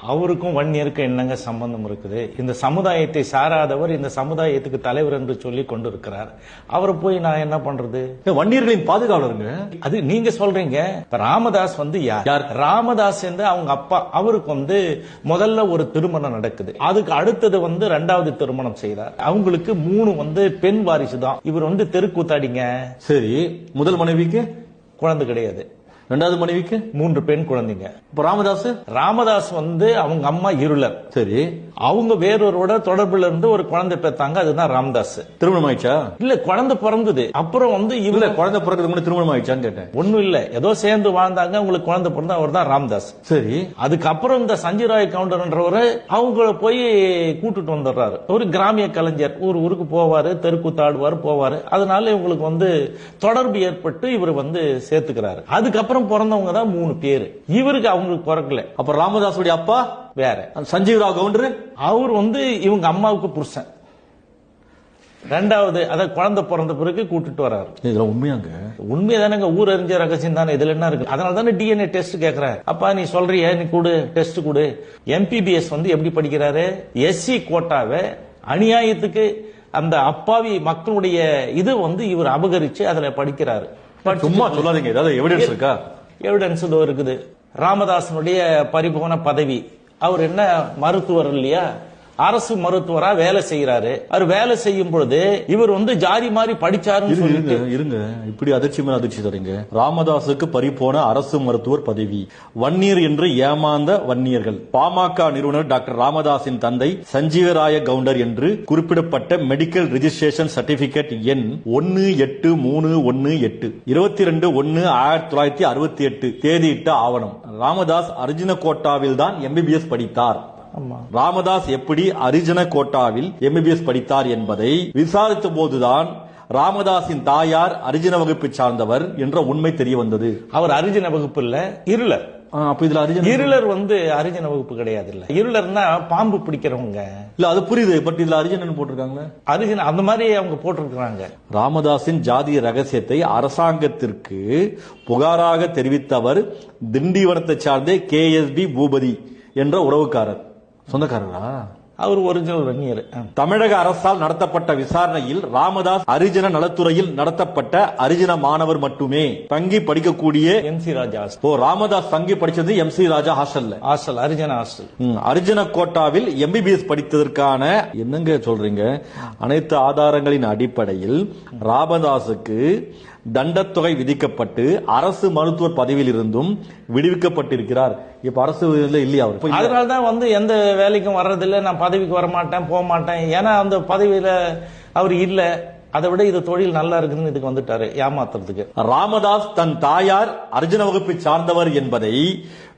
அவருக்கும் வன்னியருக்கும் என்னங்க சம்பந்தம் இருக்குது. இந்த சமுதாயத்தை சாராதவர் இந்த சமுதாயத்துக்கு தலைவர் என்று சொல்லி கொண்டிருக்கிறார். அவரை போய் நான் என்ன பண்றது? வன்னியர்களின் பாதுகாவலருங்க? அது நீங்க சொல்றீங்க. ராமதாஸ் வந்து யார்? ராமதாஸ் வந்து அவங்க அப்பா. அவருக்கு வந்து முதல்ல ஒரு திருமணம் நடக்குது. அதுக்கு அடுத்தது வந்து ரெண்டாவது திருமணம் செய்தார். அவங்களுக்கு மூணு வந்து பெண் வாரிசு தான். இவர் வந்து தெருக்கூத்தாடிங்க. சரி முதல் மனைவிக்கு? குழந்தை கிடையாது. ரெண்டாவது மனைவிக்கு மூன்று பெண் குழந்தைங்க. இப்ப ராமதாஸ் ராமதாஸ் வந்து அவங்க அம்மா இருளர். சரி. அவங்க வேறொருவோட தொடர்புல இருந்து ஒரு குழந்தை பெத்தாங்க அதுதான் ராமதாஸ் திருமணம் ஆயிடுச்சா? இல்ல குழந்தை பிறந்தது. அப்புறம் வந்து இல்ல குழந்தை பிறகு முன்னாடி திருமணம் ஆயிடுச்சான்னு கேட்டேன். ஒண்ணும் இல்ல. ஏதோ சேர்ந்து வாழ்ந்தாங்க உங்களுக்கு குழந்தை பிறந்தா அவர் தான் ராமதாஸ் சரி. அதுக்கப்புறம் இந்த சஞ்சய் ராய் கவுண்டர்ன்றவரு அவங்கள போய் கூட்டிட்டு வந்துடுறாரு. ஒரு கிராமிய கலைஞர் ஊர் ஊருக்கு போவாரு தெருக்கூத்தாடுவார் போவாரு. அதனால இவங்களுக்கு வந்து தொடர்பு ஏற்பட்டு இவர் வந்து சேர்த்துக்கிறாரு. அதுக்கப்புறம் பிறந்தவங்க தான் மூணு பேரு. இவருக்கு அவங்களுக்கு பிறக்கல. அப்ப ராமதாஸுடைய அப்பா வேற. அந்த சஞ்சீவ் ராவ் கவுண்டர் அவர் வந்து இவங்க அம்மாவுக்கு புருஷன். ரெண்டாவது அத குழந்தை பிறந்த பிறகு கூட்டிட்டு வர்றாரு. இதெல்லாம் உண்மையாங்க? உண்மைதானங்க ஊர் அறிஞ்ச ரகசியம் தானே இதுல என்ன இருக்கு? அதனால தானே டிஎன்ஏ டெஸ்ட் கேக்குறேன் அப்பா நீ சொல்றிய நீ கொடு டெஸ்ட் கொடு. எம்பிபிஎஸ் வந்து எப்படி படிக்கிறாரு? எஸ்சி கோட்டாவை அநியாயத்துக்கு அந்த அப்பாவி மக்களுடைய இது வந்து இவர் அபகரிச்சு அதுல படிக்கிறாரு. சும்மா சொல்லாதீங்க. ஏதாவது எவிடன்ஸ் இருக்கா? எவிடன்ஸ் இதோ இருக்குது. ராமதாசனுடைய பரிபூர்ண பதவி. அவர் என்ன மருத்துவர் இல்லையா? அரசு மருத்துவரா வேலை செய்யறாரு அவர் வேலை செய்யும் பொழுது இவர் வந்து ஜாதி மாதிரி படிச்சாருன்னு இருங்க சொல்லிட்டு இருங்க இப்படி அதிர்ச்சி மேல அதிர்ச்சி தரீங்க. ராமதாஸுக்கு பறிபோன அரசு மருத்துவர் பதவி. வன்னியர் என்று ஏமாந்த வன்னியர்கள். பாமக நிறுவனர் டாக்டர் ராமதாஸின் தந்தை சஞ்சீவராய கவுண்டர் என்று குறிப்பிடப்பட்ட மெடிக்கல் ரிஜிஸ்ட்ரேஷன் சர்டிபிகேட் எண் ஒன்னு எட்டு மூணு ஒன்னு எட்டு. இருபத்தி ரெண்டு ஒன்னு ஆயிரத்தி தொள்ளாயிரத்தி அறுபத்தி எட்டு. தேதியிட்ட ஆவணம். ராமதாஸ் அர்ஜுன கோட்டாவில் தான் எம்பிபிஎஸ் படித்தார். ராமதாஸ் எப்படி அரிஜன கோட்டாவில் எம்பிபிஎஸ் படித்தார் என்பதை விசாரித்த போதுதான் ராமதாஸின் தாயார் அரிஜன வகுப்பை சார்ந்தவர் என்ற உண்மை தெரிய வந்தது. அவர் அரிஜன வகுப்பு இல்ல இருளர். இதுல அரிஜன இருளர் வந்து அரிஜன வகுப்பு கிடையாது இல்ல இருளர்னா பாம்பு பிடிக்கிறவங்க. இல்ல அது புரியுது பட் இதுல அரிஜனன் போட்டிருக்காங்களே. அரிஜன அந்த மாதிரி அவங்க போட்டிருக்கிறாங்க. ராமதாஸின் ஜாதிய ரகசியத்தை அரசாங்கத்திற்கு புகாராக தெரிவித்தவர் திண்டிவனத்தை சார்ந்த கேஎஸ்பி பூபதி என்ற உறவுக்காரர். சொந்தக்காரரா? அவர் ஒரிஜினல் வன்னியர் தமிழக அரசால் நடத்தப்பட்ட விசாரணையில் ராமதாஸ் அரிஜன நலத்துறையில் நடத்தப்பட்ட அரிஜன மாணவர் மட்டுமே தங்கி படிக்கக்கூடிய M C Raja O Ramadoss தங்கி படிச்சது எம் சி ராஜா ஹாஸ்டல்ல. Hostel அரிஜன hostel. அரிஜன கோட்டாவில் எம்பிபிஎஸ் படித்ததற்கான என்னங்க சொல்றீங்க? அனைத்து ஆதாரங்களின் அடிப்படையில் ராமதாஸுக்கு தண்டத்தொகை விதிக்கப்பட்டு அரசு மருத்துவர் பதவியில் இருந்தும் விடுவிக்கப்பட்டிருக்கிறார். இப்ப அரசு இல்லையா அவர். அதனால தான் வந்து எந்த வேலைக்கும் வர்றதில்ல. நான் பதவிக்கு வர மாட்டேன் போக மாட்டேன் ஏன்னா அந்த பதவியில அவர் இல்ல. அதை விட இது தொழில் நல்லா இருக்குன்னு இதுக்கு வந்துட்டாரு ஏமாத்துறதுக்கு. ராமதாஸ் தன் தாயார் அர்ஜுன வகுப்பை சார்ந்தவர் என்பதை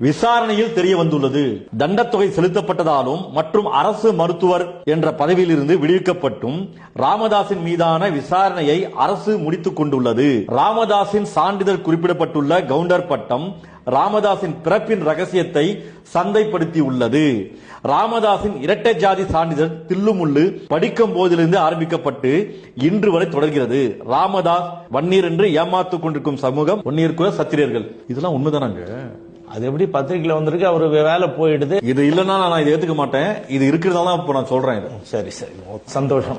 விசாரணையில் தெரிய வந்துள்ளது. தண்டத்தொகை செலுத்தப்பட்டதாலும் மற்றும் அரசு மருத்துவர் என்ற பதவியிலிருந்து விடுவிக்கப்பட்டும் ராமதாஸின் மீதான விசாரணையை அரசு முடித்துக் கொண்டுள்ளது. ராமதாஸின் சான்றிதழ் குறிப்பிடப்பட்டுள்ள கவுண்டர் பட்டம் ராமதாஸின் பிறப்பின் ரகசியத்தை சந்தைப்படுத்தி உள்ளது. ராமதாஸின் இரட்டை ஜாதி சான்றிதழ் தில்லுமுள்ளு படிக்கும் போதிலிருந்து ஆரம்பிக்கப்பட்டு இன்று வரை தொடர்கிறது. ராமதாஸ் வன்னியர் என்று ஏமாத்துக் கொண்டிருக்கும் சமூகம் வன்னியர் குல சத்திரியர்கள். இதெல்லாம் உண்மைதானாங்க? அது எப்படி பத்திரிக்கையில வந்திருக்கு? அவர் வேலை போயிடுது. இது இல்லைன்னா நான் இதை ஏத்துக்க மாட்டேன். இது இருக்கிறதால தான் இப்ப நான் சொல்றேன் இதை. சரி சரி. சந்தோஷம்.